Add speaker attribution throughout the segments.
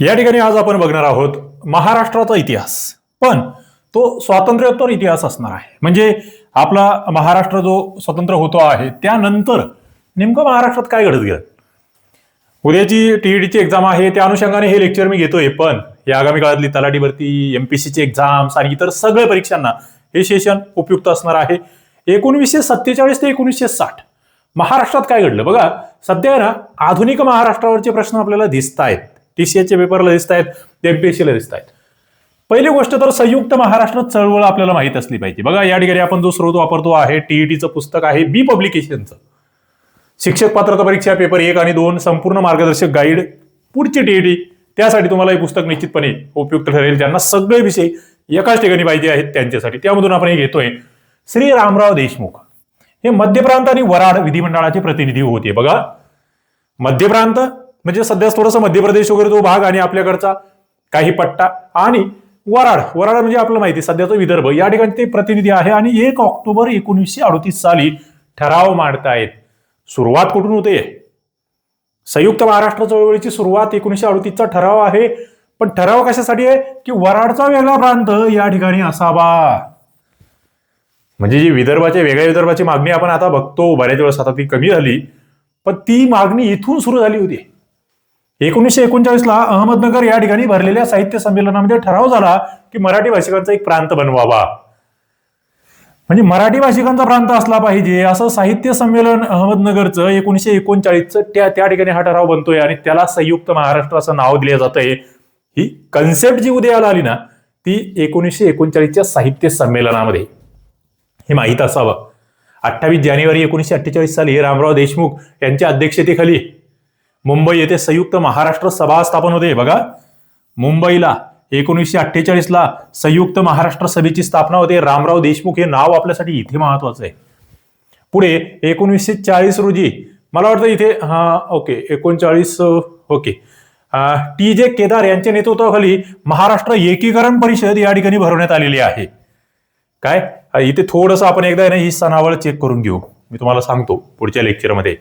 Speaker 1: या ठिकाणी आज आपण बघणार आहोत महाराष्ट्राचा इतिहास. पण तो स्वातंत्र्योत्तर इतिहास असणार आहे. म्हणजे आपला महाराष्ट्र जो स्वतंत्र होतो आहे त्यानंतर नेमकं महाराष्ट्रात काय घडत गेलं? उद्याची टीईडीची एक्झाम आहे त्या अनुषंगाने हे लेक्चर मी घेतोय. पण या आगामी काळातली तलाठी भरती एमपीसीची एक्झाम्स आणि इतर सगळ्या परीक्षांना हे सेशन उपयुक्त असणार आहे. एकोणीसशे सत्तेचाळीस ते एकोणीसशे साठ महाराष्ट्रात काय घडलं? बघा सध्या ना आधुनिक महाराष्ट्रावरचे प्रश्न आपल्याला दिसत आहेत टीसीएसच्या पेपरला दिसत आहेत एमपीएससीला दिसत आहेत पहिली गोष्ट तर संयुक्त महाराष्ट्र चळवळ आपल्याला माहीत असली पाहिजे. बघा या ठिकाणी आपण जो स्रोत वापरतो आहे टीईटीचं पुस्तक आहे बी पब्लिकेशनचं. शिक्षक पात्रता परीक्षा पेपर एक आणि दोन संपूर्ण मार्गदर्शक गाईड पुढची टीईटी त्यासाठी तुम्हाला हे पुस्तक निश्चितपणे उपयुक्त ठरेल. ज्यांना सगळे विषय एकाच ठिकाणी पाहिजे आहेत त्यांच्यासाठी. त्यामधून आपण हे घेतोय. श्री रामराव देशमुख. हे मध्य प्रांत आणि वराड विधिमंडळाचे प्रतिनिधी होते. बघा मध्य प्रांत म्हणजे सध्या थोडंसं मध्य प्रदेश वगैरे तो भाग आणि आपल्याकडचा काही पट्टा आणि वराड वराड म्हणजे आपल्याला माहिती सध्याचा विदर्भ. या ठिकाणी ते प्रतिनिधी आहे आणि एक ऑक्टोबर एकोणीसशे अडतीस साली ठराव मांडतायत. सुरुवात कुठून होते? संयुक्त महाराष्ट्र चळवळीची सुरुवात एकोणीसशे अडतीसचा ठराव आहे. पण ठराव कशासाठी आहे? की वराडचा वेगळा प्रांत या ठिकाणी असावा. म्हणजे जी विदर्भाच्या वेगळ्या विदर्भाची मागणी आपण आता बघतो बऱ्याच वेळेस आता ती कमी झाली पण ती मागणी इथून सुरू झाली होती. एकोणीसशे एकोणचाळीसला अहमदनगर या ठिकाणी भरलेल्या साहित्य संमेलनामध्ये ठराव झाला की मराठी भाषिकांचा एक प्रांत बनवावा. म्हणजे मराठी भाषिकांचा प्रांत असला पाहिजे असं साहित्य संमेलन अहमदनगरचं एकोणीसशे एकोणचाळीसचं त्या त्या ठिकाणी हा ठराव बनतोय आणि त्याला संयुक्त महाराष्ट्र असं नाव दिलं जातंय. ही कन्सेप्ट जी उदयाला आली ना ती एकोणीसशे एकोणचाळीसच्या साहित्य संमेलनामध्ये. हे माहीत असावं. अठ्ठावीस जानेवारी एकोणीसशे अठ्ठेचाळीस साली रामराव देशमुख यांच्या अध्यक्षतेखाली मुंबई येथे संयुक्त महाराष्ट्र सभा स्थापन होते. बघा. मुंबईला एकोणीसशे अठ्ठेचाळीसला संयुक्त महाराष्ट्र सभेची स्थापना होते. रामराव देशमुख हे नाव आपल्यासाठी इथे महत्वाचं आहे. पुढे एकोणीसशे चाळीस रोजी मला वाटतं इथे हा ओके एकोणचाळीस ओके. टी जे केदार यांच्या नेतृत्वाखाली महाराष्ट्र एकीकरण परिषद या ठिकाणी भरवण्यात आलेली आहे. काय? इथे थोडंसं आपण एकदा ना ही सणावळ चेक करून घेऊ. मी तुम्हाला सांगतो पुढच्या लेक्चरमध्ये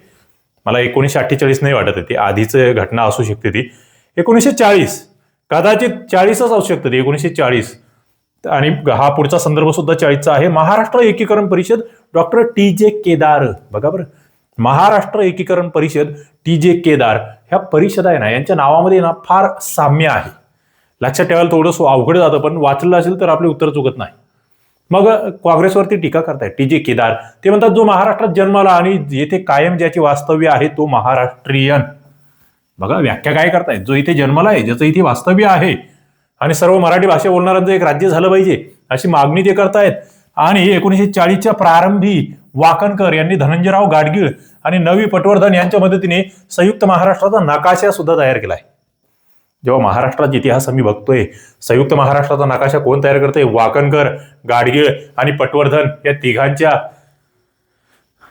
Speaker 1: मला एकोणीसशे अठ्ठेचाळीस नाही वाटत आहे. ती आधीच घटना असू शकते ती. एकोणीसशे चाळीस. कदाचित चाळीसच असू शकते ती एकोणीसशे चाळीस. आणि हा पुढचा संदर्भ सुद्धा चाळीसचा आहे. महाराष्ट्र एकीकरण परिषद डॉक्टर टी जे केदार. बघा बरं. महाराष्ट्र एकीकरण परिषद टी जे केदार ह्या परिषद आहे ना यांच्या नावामध्ये ना फार साम्य आहे. लक्षात ठेवायला थोडंसं अवघड जातं पण वाचलं असेल तर आपले उत्तर चुकत नाही. मग काँग्रेसवरती टीका करतायत. टी जे केदार. ते म्हणतात जो महाराष्ट्रात जन्माला आणि येथे कायम ज्याचे वास्तव्य आहे तो महाराष्ट्रीयन. बघा व्याख्या काय करतायत? जो इथे जन्माला आहे ज्याचं इथे वास्तव्य आहे आणि सर्व मराठी भाषा बोलणाऱ्यांचं एक राज्य झालं पाहिजे अशी मागणी ते करतायत. आणि एकोणीसशे चाळीसच्या प्रारंभी वाकणकर यांनी धनंजयराव गाडगीळ आणि नवी पटवर्धन यांच्या मदतीने संयुक्त महाराष्ट्राचा नकाशा सुद्धा तयार केला आहे. जेव्हा महाराष्ट्राचा इतिहास आम्ही बघतोय संयुक्त महाराष्ट्राचा नकाशा कोण तयार करतोय? वाकणकर गाडगीळ आणि पटवर्धन या तिघांच्या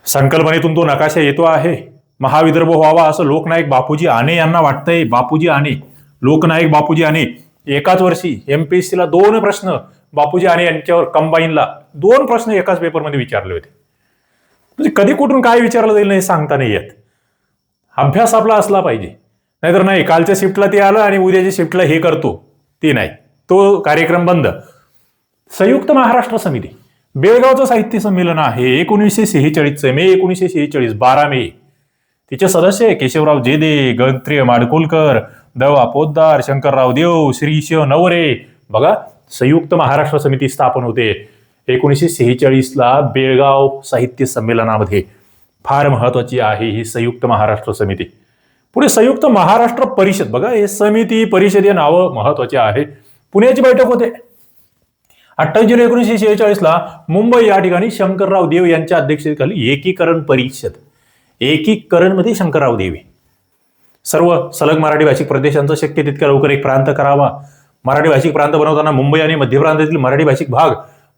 Speaker 1: संकल्पनेतून तो नकाशा येतो आहे. महाविदर्भ व्हावा असं लोकनायक बापूजी आणे यांना वाटतंय. बापूजी आणे लोकनायक बापूजी आणे एकाच वर्षी एमपीएससी ला दोन प्रश्न बापूजी आणे यांच्यावर कंबाईनला दोन प्रश्न एकाच पेपरमध्ये विचारले होते. म्हणजे कधी कुठून काय विचारलं जाईल नाही सांगता नाही येत. अभ्यास आपला असला पाहिजे. नाहीतर नाही कालच्या शिफ्टला ते आलं आणि उद्याच्या शिफ्टला हे करतो. ते नाही. तो कार्यक्रम बंद. संयुक्त महाराष्ट्र समिती. बेळगावचं साहित्य संमेलन आहे. एकोणीसशे सेहेचाळीसचं मे एकोणीसशे सेहेचाळीस बारा मे. तिचे सदस्य केशवराव जेदे गंत्रिय माडकोलकर दवा पोद्दार शंकरराव देव श्री नवरे. बघा संयुक्त महाराष्ट्र समिती स्थापन होते. एकोणीसशे सेहेचाळीसला बेळगाव साहित्य संमेलनामध्ये. फार महत्वाची आहे ही संयुक्त महाराष्ट्र समिती. पुढे संयुक्त महाराष्ट्र परिषद. बघा हे समिती परिषद या नावं महत्त्वाचे आहे. पुण्याची बैठक होते. अठ्ठावीस जुलै एकोणीसशे शेहेचाळीसला मुंबई या ठिकाणी शंकरराव देव यांच्या अध्यक्षतेखाली एकीकरण परिषद. एकीकरणमध्ये शंकरराव देव सर्व सलग मराठी भाषिक प्रदेशांचा शक्य तितक्या लवकर एक प्रांत करावा. मराठी भाषिक प्रांत बनवताना मुंबई आणि मध्य प्रांतातील मराठी भाषिक भाग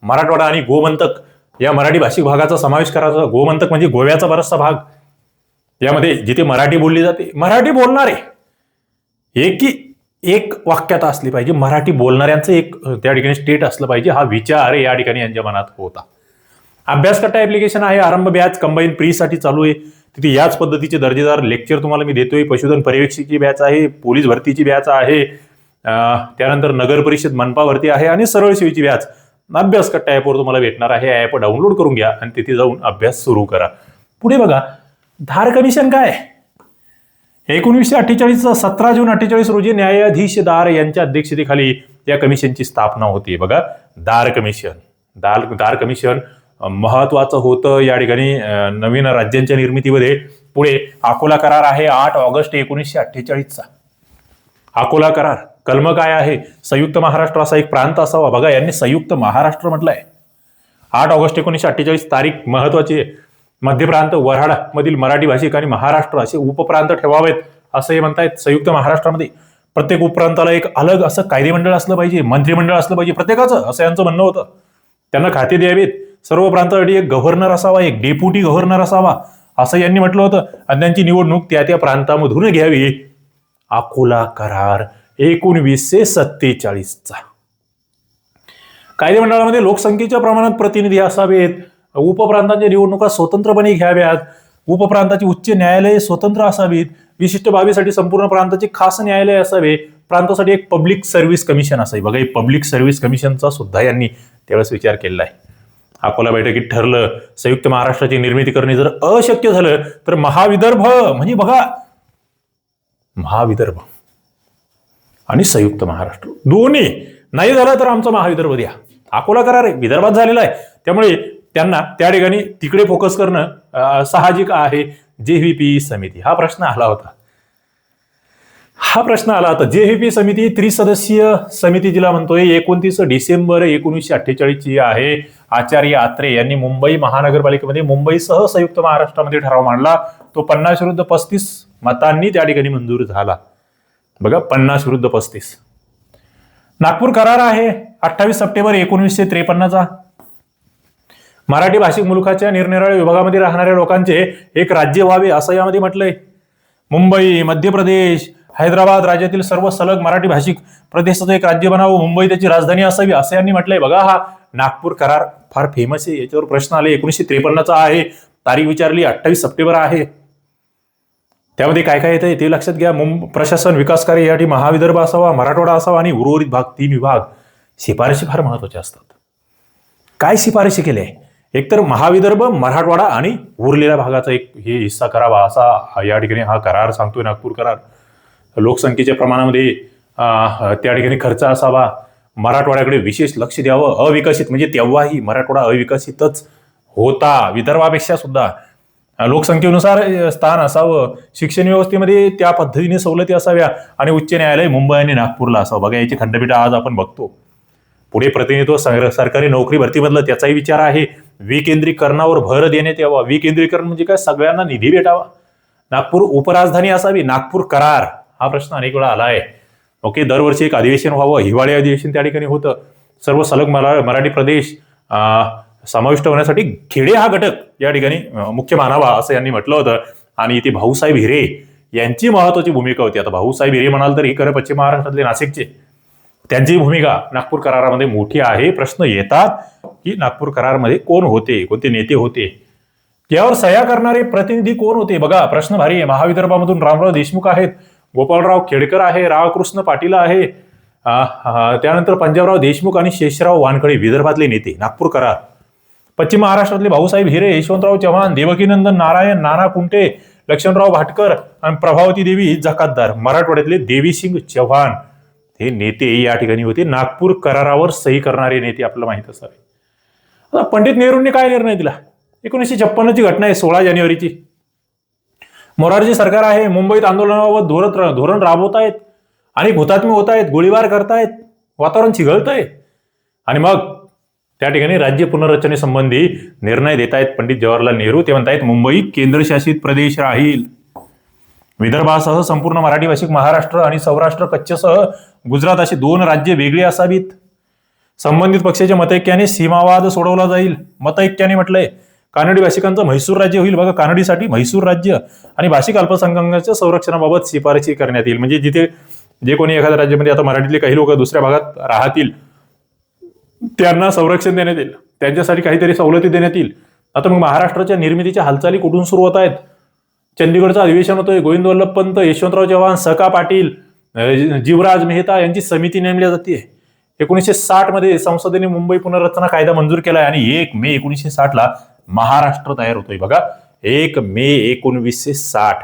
Speaker 1: मराठवाडा आणि गोमंतक या मराठी भाषिक भागाचा समावेश करायचा. गोमंतक म्हणजे गोव्याचा बराचसा भाग. यामध्ये जिथे मराठी बोलली जाते मराठी बोलणारे. एकी एक वाक्यात असली पाहिजे मराठी बोलणाऱ्यांचं एक त्या ठिकाणी स्टेट असलं पाहिजे हा विचार या ठिकाणी यांच्या मनात होता. अभ्यास करता आहे आरंभ बॅच कंबाईन प्रीसाठी चालू आहे. तिथे याच पद्धतीचे दर्जेदार लेक्चर तुम्हाला मी देतोय. पशुधन पर्यवेक्षकची बॅच आहे पोलीस भरतीची बॅच आहे त्यानंतर नगर परिषद मनपा भरती आहे आणि सरळ सेवेची बॅच. अभ्यास कट्टा ॲपवर तुम्हाला भेटणार आहे. ॲप डाउनलोड करून घ्या आणि तिथे जाऊन अभ्यास सुरू करा. पुढे बघा धार कमिशन काय? एकोणीसशे अठ्ठेचाळीस सतरा जून अठ्ठेचाळीस रोजी न्यायाधीश दार यांच्या अध्यक्षतेखाली या कमिशनची स्थापना होती. बघा दार कमिशन. दार दार कमिशन महत्वाचं होतं या ठिकाणी. नवीन राज्यांच्या निर्मितीमध्ये पुढे अकोला करार आहे आठ ऑगस्ट एकोणीसशे अठ्ठेचाळीसचा अकोला करार कलम काय आहे? संयुक्त महाराष्ट्र असा एक प्रांत असावा. बघा यांनी संयुक्त महाराष्ट्र म्हटलंय. आठ ऑगस्ट एकोणीसशे अठ्ठेचाळीस तारीख महत्वाची आहे. मध्य प्रांत मधील मराठी भाषिक आणि महाराष्ट्र असे उपप्रांत ठेवावेत असं हे म्हणतायत संयुक्त महाराष्ट्रामध्ये. प्रत्येक उपप्रांताला एक अलग असं कायदेमंडळ असलं पाहिजे मंत्रिमंडळ असलं पाहिजे प्रत्येकाचं असं यांचं म्हणणं होतं. त्यांना खाते द्यावेत. सर्व प्रांतासाठी एक गव्हर्नर असावा एक डेप्युटी गव्हर्नर असावा असं यांनी म्हटलं होतं. आणि त्यांची निवडणूक त्या त्या प्रांतामधून घ्यावी. अकोला करार एकोणवीसशे सत्तेचाळीसचा. कायदेमंडळामध्ये लोकसंख्येच्या प्रमाणात प्रतिनिधी असावेत. उपप्रांतांच्या निवडणुका स्वतंत्रपणे घ्याव्यात. उपप्रांताची उच्च न्यायालये स्वतंत्र असावीत. विशिष्ट बाबीसाठी संपूर्ण प्रांताचे खास न्यायालय असावे. प्रांतासाठी एक पब्लिक सर्व्हिस कमिशन असावी. बघा हे पब्लिक सर्व्हिस कमिशनचा सुद्धा यांनी त्यावेळेस विचार केलेला आहे. अकोला बैठकीत ठरलं संयुक्त महाराष्ट्राची निर्मिती करणे जर अशक्य झालं तर महाविदर्भ म्हणजे बघा महाविदर्भ आणि संयुक्त महाराष्ट्र दोन्ही नाही झालं तर आमचा महाविदर्भ द्या. अकोला करार विदर्भात झालेला आहे. त्यामुळे त्यांना त्या ठिकाणी तिकडे फोकस करणं साहजिक आहे. जेव्हीपी समिती. हा प्रश्न आला होता. हा प्रश्न आला होता. जेव्हीपी समिती त्रिसदस्यीय समिती जिला म्हणतोय. एकोणतीस डिसेंबर एकोणीसशे अठ्ठेचाळीसची आहे. आचार्य आत्रे यांनी मुंबई महानगरपालिकेमध्ये मुंबईसह संयुक्त महाराष्ट्रामध्ये ठराव मांडला. तो पन्नास विरुद्ध पस्तीस मतांनी त्या ठिकाणी मंजूर झाला. बघा पन्नास विरुद्ध पस्तीस. नागपूर करार आहे. अठ्ठावीस सप्टेंबर एकोणीसशे त्रेपन्नचा. मराठी भाषिक मुलुखाच्या निरनिराळ्या विभागामध्ये राहणाऱ्या लोकांचे एक राज्य व्हावे असं यामध्ये म्हटलंय. मुंबई मध्य प्रदेश हैदराबाद राज्यातील सर्व सलग मराठी भाषिक प्रदेशाचं एक राज्य बनावं मुंबई त्याची राजधानी असावी असं यांनी म्हटलंय. बघा हा नागपूर करार फार फेमस आहे. याच्यावर प्रश्न आले. एकोणीसशे त्रेपन्नचा आहे. तारीख विचारली. अठ्ठावीस सप्टेंबर आहे. त्यामध्ये काय काय येतं ते लक्षात घ्या. मुंब प्रशासन विकास कार्य यासाठी महाविदर्भ असावा मराठवाडा असावा आणि उर्वरित भाग तीन विभाग शिफारशी फार महत्त्वाच्या असतात. काय शिफारशी केल्या? एकतर महाविदर्भ मराठवाडा आणि उरलेल्या भागाचा एक हे हिस्सा करावा असा या ठिकाणी हा करार सांगतोय नागपूर करार. लोकसंख्येच्या प्रमाणामध्ये त्या ठिकाणी खर्च असावा. मराठवाड्याकडे विशेष लक्ष द्यावं अविकसित म्हणजे तेव्हाही मराठवाडा अविकसितच होता. विदर्भापेक्षा सुद्धा लोकसंख्येनुसार स्थान असावं. शिक्षण व्यवस्थेमध्ये त्या पद्धतीने सवलती असाव्या आणि उच्च न्यायालय मुंबई आणि नागपूरला असावं. बघा याची खंडपीठ आज आपण बघतो. पुढे प्रतिनिधित्व सरकारी नोकरी भरतीमधलं त्याचाही विचार आहे. विकेंद्रीकरणावर भर देण्यात यावा. विकेंद्रीकरण म्हणजे काय? सगळ्यांना निधी भेटावा. नागपूर उपराजधानी असावी. नागपूर करार. हा प्रश्न अनेक वेळा आला आहे. ओके दरवर्षी एक अधिवेशन व्हावं. हिवाळी अधिवेशन त्या ठिकाणी होतं. सर्व सलग मरा मराठी प्रदेश समाविष्ट होण्यासाठी खेडे हा घटक या ठिकाणी मुख्य मानावा असं यांनी म्हटलं होतं. आणि इथे भाऊसाहेब हिरे यांची महत्वाची भूमिका होती. आता भाऊसाहेब हिरे म्हणाल तर हे खरं पश्चिम महाराष्ट्रातले नाशिकचे. त्यांची भूमिका नागपूर करारामध्ये मोठी आहे. प्रश्न येतात की नागपूर करारमध्ये कोण होते? कोणते नेते होते? यावर सह्या करणारे प्रतिनिधी कोण होते? बघा प्रश्न भारी आहे. महाविदर्भामधून रामराव देशमुख आहेत. गोपाळराव खेडकर आहे. रामकृष्ण पाटील आहे. त्यानंतर पंजाबराव देशमुख आणि शेषराव वानखळे विदर्भातले नेते नागपूर करार. पश्चिम महाराष्ट्रातले भाऊसाहेब हिरे यशवंतराव चव्हाण देवकीनंदन नारायण नाना कुंटे लक्ष्मणराव भाटकर आणि प्रभावती देवी जकातदार. मराठवाड्यातले देवीसिंग चव्हाण. हे नेते या ठिकाणी होते. नागपूर करारावर सही करणारे नेते आपल्याला माहीत असावे. आता पंडित नेहरूंनी काय निर्णय दिला? एकोणीसशे छप्पन्नची घटना आहे सोळा जानेवारीची. मोरारजी सरकार आहे मुंबईत आंदोलनाबाबत धोरण धोरण राबवत आहेत आणि हुतात्मे होत आहेत गोळीबार करतायत वातावरण चिघळत आहे आणि मग त्या ठिकाणी राज्य पुनर्रचनेसंबंधी निर्णय देत आहेत पंडित जवाहरलाल नेहरू. ते म्हणतायत मुंबई केंद्रशासित प्रदेश राहील. विदर्भासह संपूर्ण मराठी भाषिक महाराष्ट्र आणि सौराष्ट्र कच्छसह गुजरात अशी दोन राज्य वेगळी असावीत. संबंधित पक्षाच्या मतैक्याने सीमावाद सोडवला जाईल. मतैक्याने म्हटलंय कानडी भाषिकांचं म्हैसूर राज्य होईल. बघा कानडीसाठी म्हैसूर राज्य आणि भाषिक अल्पसंख्याकांच्या संरक्षणाबाबत शिफारशी करण्यात येईल. म्हणजे जिथे जे कोणी एखाद्या राज्यामध्ये आता मराठीतले काही लोक दुसऱ्या भागात राहतील त्यांना संरक्षण देण्यात येईल. त्यांच्यासाठी काहीतरी सवलती देण्यात येईल. आता मग महाराष्ट्राच्या निर्मितीच्या हालचाली कुठून सुरू होत आहेत? चंदीगडचं अधिवेशन होतोय गोविंद वल्लभ पंत यशवंतराव चव्हाण सका पाटील जीवराज मेहता यांची समिती नेमली जाते. एकोणीसशे साठमध्ये संसदेने मुंबई पुनर्रचना कायदा मंजूर केलाय आणि एक मे एकोणीसशे साठ ला महाराष्ट्र तयार होतोय. बघा एक मे एकोणवीसशे साठ.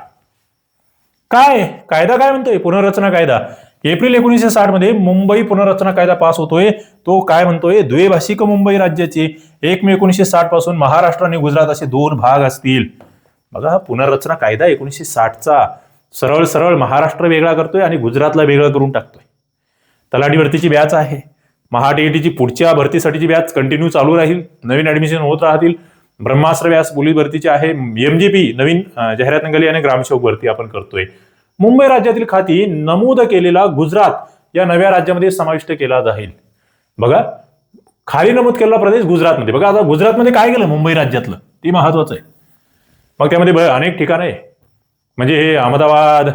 Speaker 1: काय? कायदा काय म्हणतोय? पुनर्रचना कायदा. एप्रिल एकोणीसशे साठमध्ये मुंबई पुनर्रचना कायदा पास होतोय. तो काय म्हणतोय? द्वैभाषिक मुंबई राज्याचे. एक मे एकोणीसशे साठपासून महाराष्ट्र आणि गुजरात असे दोन भाग असतील. बघा हा पुनर्रचना कायदा एकोणीसशे साठचा सरळ सरळ महाराष्ट्र वेगळा करतोय आणि गुजरातला वेगळं करून टाकतोय. तलाठी भरतीची बॅच आहे महाटीईटीची पुढच्या भरतीसाठीची बॅच कंटिन्यू चालू राहील. नवीन ऍडमिशन होत राहतील. ब्रह्मास्त्र व्यास पोलीस भरतीची आहे. एमजीपी नवीन जाहिरात निघाली आणि ग्रामसेवक भरती आपण करतोय. मुंबई राज्यातील खाती नमूद केलेला गुजरात या नव्या राज्यामध्ये समाविष्ट केला जाईल. बघा खाली नमूद केलेला प्रदेश गुजरातमध्ये. बघा आता गुजरातमध्ये काय केलं मुंबई राज्यातलं? ते महत्वाचं आहे. मग त्यामध्ये ब- अनेक ठिकाणं आहे. म्हणजे हे अहमदाबाद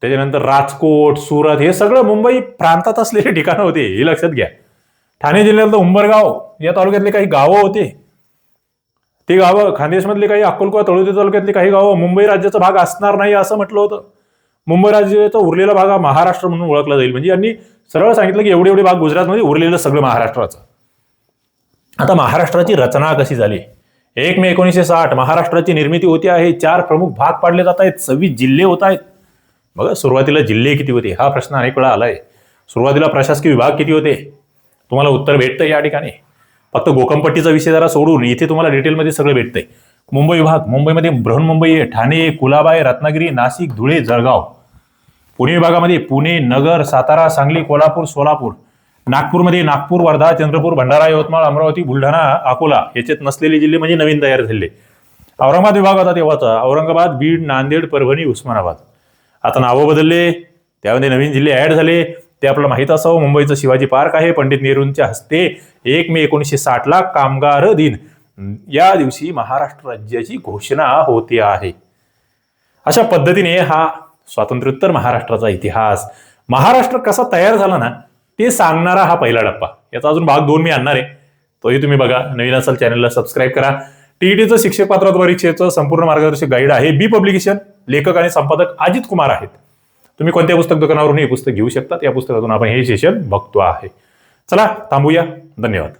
Speaker 1: त्याच्यानंतर राजकोट सुरत हे सगळं मुंबई प्रांतात असलेले ठिकाणं होते. हे लक्षात घ्या. ठाणे जिल्ह्यातलं उंबरगाव या तालुक्यातले काही गावं होते. ते गावं खानदेशमधले काही अक्कलकोवा तळोदे तालुक्यातले काही गावं मुंबई राज्याचा भाग असणार नाही असं म्हटलं होतं. मुंबई राज्याचा उरलेला भाग हा महाराष्ट्र म्हणून ओळखला जाईल. म्हणजे यांनी सरळ सांगितलं की एवढे एवढे भाग गुजरातमध्ये उरलेलं सगळं महाराष्ट्राचं. आता महाराष्ट्राची रचना कशी झाली? एक मे एकोणीसशे साठ महाराष्ट्राची निर्मिती होती आहे. चार प्रमुख भाग पाडले जात आहेत. सव्वीस जिल्हे होत आहेत. बघा सुरुवातीला जिल्हे किती होते? हा प्रश्न अनेक वेळा आलाय. सुरुवातीला प्रशासकीय विभाग किती होते? तुम्हाला उत्तर भेटतं या ठिकाणी. फक्त गोकमपट्टीचा विषय जरा सोडून इथे तुम्हाला डिटेलमध्ये सगळं भेटतंय. मुंबई विभाग मुंबईमध्ये बृहन्मुंबई आहे. ठाणे कुलाबा आहे रत्नागिरी नाशिक धुळे जळगाव. पुणे विभागामध्ये पुणे नगर सातारा सांगली कोल्हापूर सोलापूर. नागपूरमध्ये नागपूर वर्धा चंद्रपूर भंडारा यवतमाळ अमरावती बुलढाणा अकोला याच्यात नसलेले जिल्हे म्हणजे नवीन तयार झाले औरंगाबाद विभाग होता तेव्हाचा. औरंगाबाद बीड नांदेड परभणी उस्मानाबाद. आता नावं बदलले त्यामध्ये नवीन जिल्हे ॲड झाले. ते आपल्याला माहीत असावं. मुंबईचं शिवाजी पार्क आहे. पंडित नेहरूंच्या हस्ते एक मे एकोणीसशे साठला कामगार दिन. या दिवशी महाराष्ट्र राज्याची घोषणा होते आहे. अशा पद्धतीने हा स्वातंत्र्योत्तर महाराष्ट्राचा इतिहास. महाराष्ट्र कसा तयार झाला ना ते सांगणारा हा पहिला टप्पा. याचा अजून भाग दोन मी आणणार आहे. तोही तुम्ही बघा. नवीन असाल चॅनलला सबस्क्राईब करा. टीईटीचं शिक्षक पात्रता परीक्षेचं संपूर्ण मार्गदर्शक गाईड आहे. बी पब्लिकेशन लेखक आणि संपादक अजित कुमार आहेत. तुम्ही कोणत्या पुस्तक दुकानावरून हे पुस्तक घेऊ शकता या पुस्तकातून आपण हे सेशन बघतो आहे. चला थांबूया. धन्यवाद.